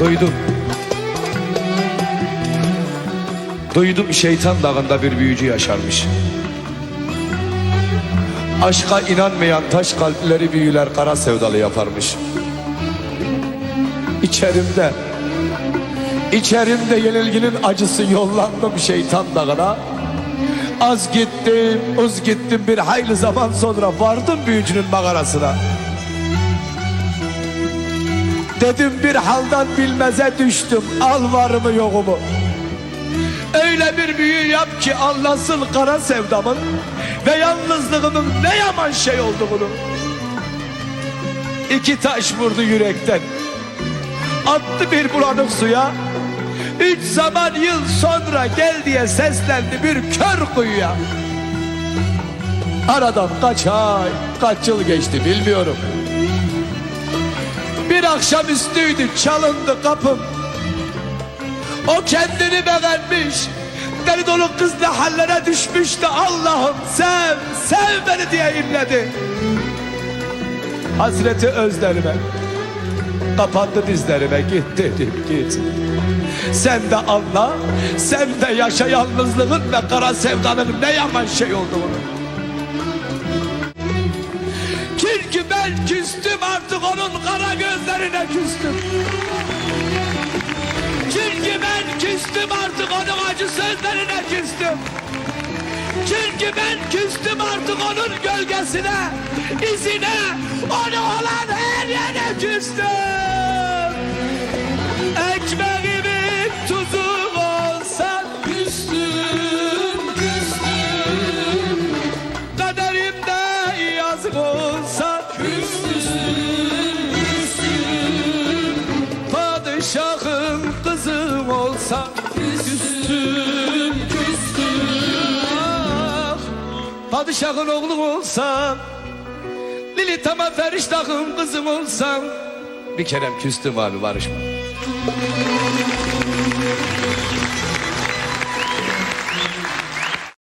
Duydum. Duydum şeytan dağında bir büyücü yaşarmış. Aşka inanmayan taş kalpleri büyüler kara sevdalı yaparmış. İçerimde, içerimde yenilginin acısı yollandım şeytan dağına. Az gittim, uz gittim bir hayli zaman sonra vardım büyücünün mağarasına. Dedim bir haldan bilmeze düştüm, al varımı yokumu. Öyle bir büyü yap ki anlasın kara sevdamın ve yalnızlığımın ne yaman şey olduğunu. İki taş vurdu yürekten. Attı bir bulanık suya. Üç zaman yıl sonra gel diye seslendi bir kör kuyuya. Aradan kaç ay, kaç yıl geçti bilmiyorum. Bir akşam üstüydü çalındı kapım. O kendini beğenmiş. Deli dolu kız ne hallere düşmüştü Allah'ım sev, sev beni diye imledi. Hasreti özlerime kapandı dizlerime git dedim git. Sen de anla, sen de yaşa yalnızlığın ve kara sevdanın ne yaman şey olduğunu. Çünkü ben küstüm artık onun kara gözlerine küstüm. Çünkü ben küstüm artık onun acı sözlerine küstüm. Çünkü ben küstüm artık onun gölgesine, izine, onu olan her yere küstüm. Olsan küstüm, küstüm. Padişahın kızım olsan küstüm, küstüm. Ah, Padişahın oğlu olsam Lili tamam feriştahın kızım olsam Bir kerem küstüm abi barışma